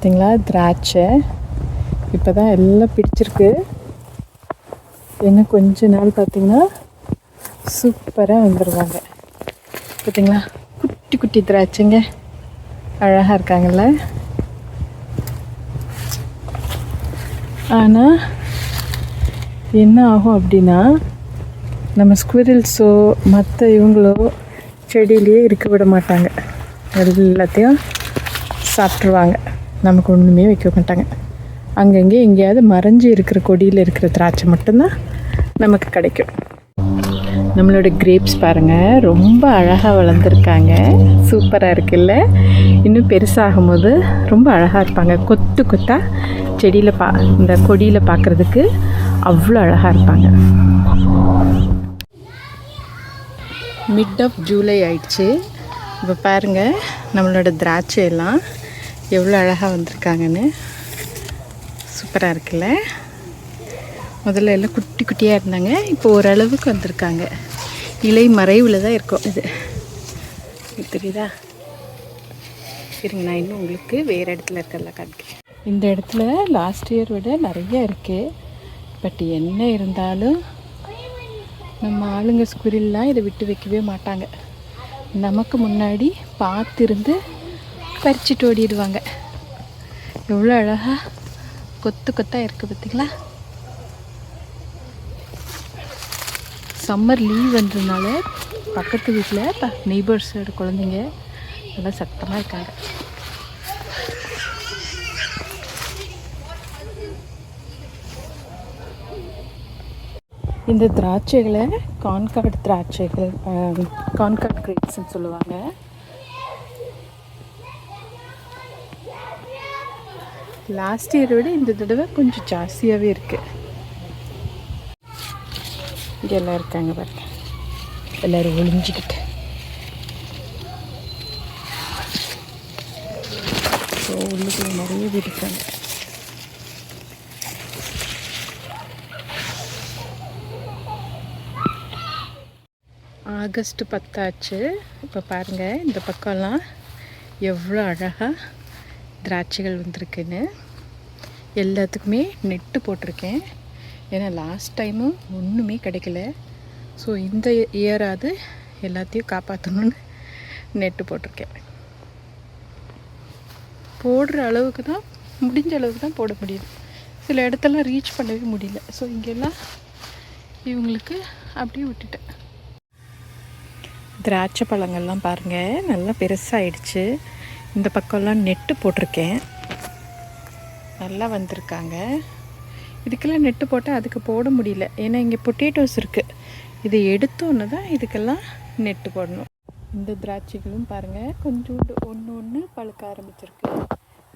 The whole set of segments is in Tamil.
பார்த்தீங்களா? திராட்சை. இப்போ தான் எல்லாம் பிடிச்சிருக்கு. இன்னும் கொஞ்ச நாள் பார்த்திங்கன்னா சூப்பராக வந்துடுவாங்க பார்த்தீங்களா? குட்டி குட்டி திராட்சைங்க. அழகாக இருக்காங்கல்ல? ஆனால் என்ன ஆகும் அப்படின்னா நம்ம ஸ்குவிரல்ஸோ மற்ற இவங்களோ செடியிலேயே இருக்க விட மாட்டாங்க. எல்லாத்தையும் சாப்பிட்ருவாங்க நமக்கு ஒன்றுமே வைக்க மாட்டாங்க. அங்கங்கே எங்கேயாவது மறைஞ்சு இருக்கிற கொடியில் இருக்கிற திராட்சை மட்டும்தான் நமக்கு கிடைக்கும். நம்மளோட கிரேப்ஸ் பாருங்கள் ரொம்ப அழகாக வளர்ந்துருக்காங்க. சூப்பராக இருக்குல்ல? இன்னும் பெருசாகும்போது ரொம்ப அழகாக இருப்பாங்க. கொத்து கொத்தாக செடியில் பா இந்த கொடியில் பார்க்குறதுக்கு அவ்வளோ அழகாக இருப்பாங்க. மிட் ஆஃப் ஜூலை ஆயிடுச்சு. இப்போ பாருங்கள் நம்மளோட திராட்சை எல்லாம் எவ்வளோ அழகாக வந்திருக்காங்கன்னு. சூப்பராக இருக்குல்ல? முதல்ல எல்லாம் குட்டி குட்டியாக இருந்தாங்க. இப்போ ஓரளவுக்கு வந்திருக்காங்க. இலை மறைவில் தான் இருக்கும் இது. தெரியுதா? சரிங்க நான் இன்னும் உங்களுக்கு வேறு இடத்துல இருக்கெல்லாம் காமிக்கிறேன். இந்த இடத்துல லாஸ்ட் இயர் விட நிறைய இருக்குது பட் என்ன இருந்தாலும் நம்ம ஆளுங்க ஸ்குரில்லாம் இதை விட்டு வைக்கவே மாட்டாங்க. நமக்கு முன்னாடி பார்த்துருந்து பறிச்சுட்டு ஓடிடுவாங்க. எவ்வளோ அழகாக கொத்து கொத்தாக இருக்குது பார்த்தீங்களா? சம்மர் லீவ் வந்ததுனால பக்கத்து வீட்டில் ப நெய்பர்ஸோட குழந்தைங்க நல்லா சத்தமாக இருக்காங்க. இந்த திராட்சைகளை கான்கார்டு திராட்சைகள் கான்கார்ட் கிரேப்ஸ்ன்னு சொல்லுவாங்க. லாஸ்ட் இயரை விட இந்த தடவை கொஞ்சம் ஜாஸ்தியாகவே இருக்குது இங்கே எல்லாம் இருக்காங்க பாருங்க. எல்லோரும் ஒளிஞ்சிக்கிட்டு. ஸோ உள்ளுக்குள்ள நிறைய பேர் இருக்காங்க. ஆகஸ்ட் பத்தாச்சு. இப்போ பாருங்கள் இந்த பக்கம்லாம் எவ்வளோ அழகாக திராட்சைகள் வந்திருக்குன்னு எல்லாத்துக்குமே நெட்டு போட்டிருக்கேன். ஏன்னா லாஸ்ட் டைமும் ஒன்றுமே கிடைக்கல. ஸோ இந்த இயராவது எல்லாத்தையும் காப்பாற்றணும்னு நெட்டு போட்டிருக்கேன். போடுற அளவுக்கு தான் முடிஞ்ச அளவுக்கு தான் போட முடியும். சில இடத்தெல்லாம் ரீச் பண்ணவே முடியல. ஸோ இங்கெல்லாம் இவங்களுக்கு அப்படியே விட்டுட்டேன். திராட்சை பழங்கள்லாம் பாருங்கள் நல்லா பெருசாகிடுச்சு இந்த பக்கம்லாம் நெட்டு போட்டிருக்கேன். நல்லா வந்திருக்காங்க. இதுக்கெல்லாம் நெட்டு போட்டால் அதுக்கு போட முடியல. ஏன்னா இங்கே பொட்டேட்டோஸ் இருக்குது இதை எடுத்தோன்னு தான் இதுக்கெல்லாம் நெட்டு போடணும். இந்த திராட்சைகளும் பாருங்கள் கொஞ்சோண்டு ஒன்று ஒன்று பழுக்க ஆரம்பிச்சிருக்கு.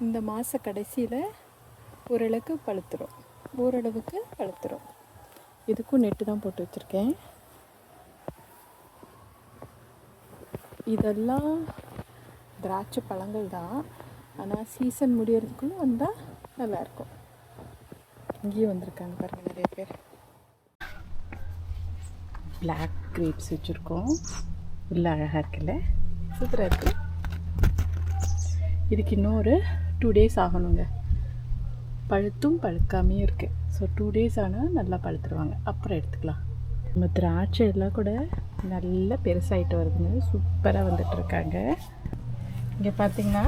இந்த மாத கடைசியில் ஓரளவுக்கு பழுத்துரும். ஓரளவுக்கு பழுத்துரும். இதுக்கும் நெட்டு தான் போட்டு வச்சுருக்கேன். இதெல்லாம் திராட்சை பழங்கள் தான். ஆனால் சீசன் முடியறதுக்குள்ளே வந்தால் நல்லாயிருக்கும் இங்கேயும் வந்திருக்காங்க பாருங்கள் நிறைய பேர். பிளாக் கிரேப்ஸ் வச்சுருக்கோம். உள்ள அழகாக இருக்குல்ல? சூப்பராக இருக்குது இதுக்கு இன்னொரு டூ டேஸ் ஆகணுங்க. பழுத்தும் பழுக்காமையும் இருக்குது ஸோ டூ டேஸ் ஆனால் நல்லா பழுத்துருவாங்க. அப்புறம் எடுத்துக்கலாம். நம்ம திராட்சை எல்லாம் கூட நல்லா பெருசாகிட்டு வருதுங்க. சூப்பராக வந்துட்டுருக்காங்க இங்கே பார்த்தீங்கன்னா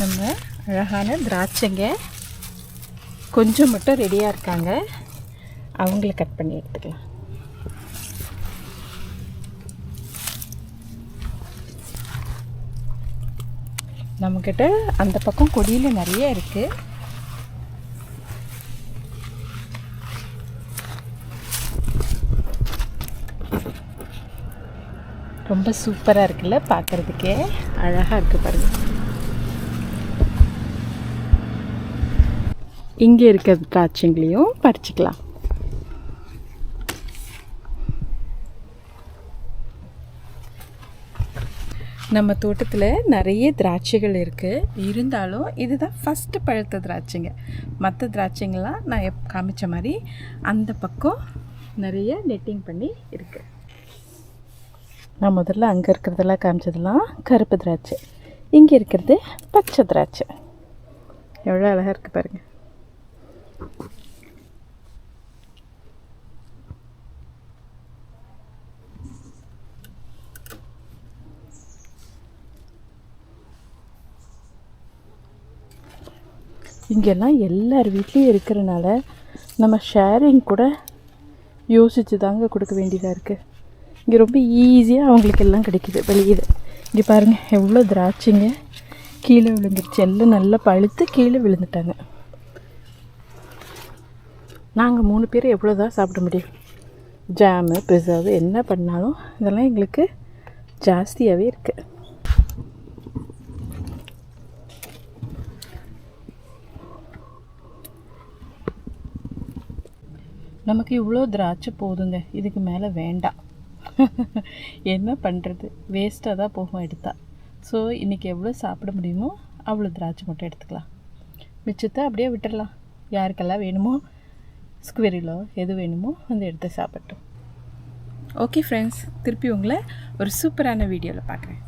நம்ம அழகான திராட்சைங்க கொஞ்சம் மட்டும் ரெடியாக இருக்காங்க. அவங்கள கட் பண்ணி எடுத்துக்கலாம். நம்மக்கிட்ட அந்த பக்கம் கொடியில் நிறைய இருக்குது ரொம்ப சூப்பராக இருக்குல்ல பார்க்குறதுக்கே அழகாக இருக்குது பாருங்கள் இங்கே இருக்கிற திராட்சைங்களையும் பறிச்சிக்கலாம். நம்ம தோட்டத்தில் நிறைய திராட்சைகள் இருக்குது இருந்தாலும் இதுதான் ஃபஸ்ட்டு பழுத்த திராட்சைங்க. மற்ற திராட்சைங்கள்லாம் நான் எப் காமிச்ச மாதிரி அந்த பக்கம் நிறைய நெட்டிங் பண்ணி இருக்குது நான் முதல்ல அங்கே இருக்கிறதெல்லாம் காமிச்சதெல்லாம் கருப்பு திராட்சை. இங்கே இருக்கிறது பச்சை திராட்சை. எவ்வளோ அழகாக இருக்குது பாருங்கள் இங்கெல்லாம் எல்லார் வீட்லேயும் இருக்கிறனால நம்ம ஷேரிங் கூட யோசித்து தாங்க கொடுக்க வேண்டியதாக இருக்குது இங்கே ரொம்ப ஈஸியாக அவங்களுக்கு எல்லாம் கிடைக்குது வெளியுது இங்கே பாருங்கள் எவ்வளோ திராட்சைங்க. கீழே விழுந்துருச்சு. எல்லாம் நல்லா பழுத்து கீழே விழுந்துட்டாங்க. நாங்கள் மூணு பேர் எவ்வளோ தான் சாப்பிட முடியும். ஜாமு பிஸாவு என்ன பண்ணாலும் இதெல்லாம் எங்களுக்கு ஜாஸ்தியாகவே இருக்குது நமக்கு இவ்வளோ திராட்சை போதுங்க. இதுக்கு மேலே வேண்டாம். என்ன பண்ணுறது வேஸ்ட்டாக தான் போகும் எடுத்தால் ஸோ இன்றைக்கி எவ்வளோ சாப்பிட முடியுமோ அவ்வளோ திராட்சை மட்டும் எடுத்துக்கலாம். மிச்சத்தை அப்படியே விட்டுறலாம். யாருக்கெல்லாம் வேணுமோ ஸ்குவரிலோ எது வேணுமோ வந்து எடுத்து சாப்பிட்டோம் ஓகே ஃப்ரெண்ட்ஸ் திருப்பி உங்களை ஒரு சூப்பரான வீடியோவில் பார்க்குறேன்.